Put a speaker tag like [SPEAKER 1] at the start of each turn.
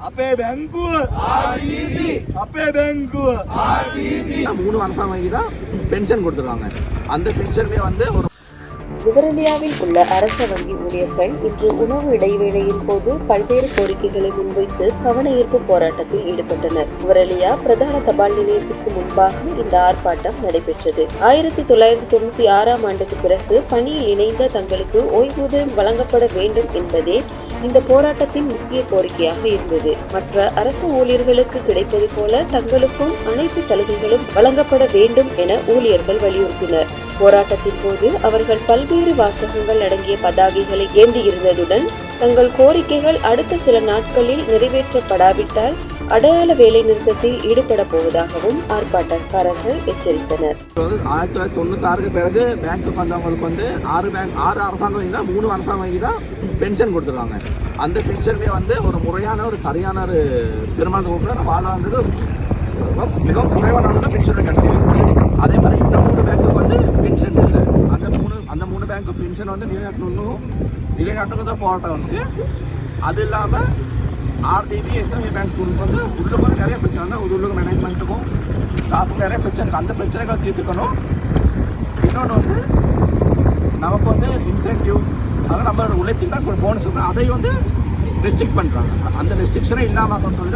[SPEAKER 1] අපේ බැංකුව අපේ බැංකුව
[SPEAKER 2] மூணு வருஷம் வாங்கி தான் பென்ஷன் கொடுத்துருவாங்க அந்த பென்ஷனுமே வந்து ஒரு
[SPEAKER 3] புவரலியாவில் உள்ள அரச வங்கி ஊழியர்கள் இன்று உணவு இடைவேளையின் போது பல்வேறு கோரிக்கைகளை முன்வைத்து கவன ஈர்ப்பு போராட்டத்தில் ஈடுபட்டனர். புவரலியா பிரதான தபால் நிலையத்திற்கு முன்பாக இந்த ஆர்ப்பாட்டம் நடைபெற்றது. ஆயிரத்தி தொள்ளாயிரத்தி தொண்ணூத்தி ஆறாம் ஆண்டுக்கு பிறகு பணியில் இணைந்த தங்களுக்கு ஓய்வூதியம் வழங்கப்பட வேண்டும் என்பதே இந்த போராட்டத்தின் முக்கிய கோரிக்கையாக இருந்தது. மற்ற அரசு ஊழியர்களுக்கு கிடைப்பது போல தங்களுக்கும் அனைத்து சலுகைகளும் வழங்கப்பட வேண்டும் என ஊழியர்கள் வலியுறுத்தினர். போராட்டத்தின் போது அவர்கள் பல்வேறு வாசகங்கள் அடங்கிய பதாகைகளை ஏந்தி இருந்ததுடன் தங்கள் கோரிக்கைகள் அடுத்த சில நாட்களில் நிறைவேற்றப்படாவிட்டால் அடையாள வேலை நிறுத்தத்தில் ஈடுபட போவதாகவும் ஆர்ப்பாட்டக்காரர்கள் எச்சரித்தனர்.
[SPEAKER 2] ஆயிரத்தி தொள்ளாயிரத்தி தொண்ணூத்தாறுக்கு பிறகு பேங்க்குக்கு வந்தவங்களுக்கு வந்து ஆறு பேங்க் ஆறு அரசாங்கம் வங்கி தான் மூணு அரசாங்கம் வங்கி தான் பென்ஷன் கொடுத்துருவாங்க அந்த பென்ஷனுமே வந்து ஒரு முறையான ஒரு சரியான ஒரு பெருமாள் கொடுக்குற வாழ்ந்தது மிகவும் குறைவான பென்ஷன் கிடைச்சிருக்கு அதே மாதிரி இன்னும் மூணு பேங்க்குக்கு வந்து பென்ஷன் இல்லை அந்த மூணு அந்த மூணு பேங்க்கு பென்ஷன் வந்து நிலைநாட்டணும் நிலைநாட்டுறது தான் போராட்டம் வந்து அது இல்லாமல் ஆர்டிபி எஸ்எம்இ பேங்க் வந்து உள்ளுக்கு நிறைய பிரச்சனை வந்து ஒரு உள்ளுக்கு மேனேஜ்மெண்ட்டுக்கும் ஸ்டாஃபுக்கும் நிறைய பிரச்சனை இருக்குது அந்த பிரச்சனைகளை தீர்த்துக்கணும் இன்னொன்று வந்து நமக்கு வந்து இன்சென்டிவ் அதெல்லாம் நம்மளோட உழைச்சி தான் போனஸ் அதை வந்து ரெஸ்ட்ரிக்ட் பண்ணுறாங்க அந்த ரெஸ்ட்ரிக்ஷனே இல்லாமல் சொல்லி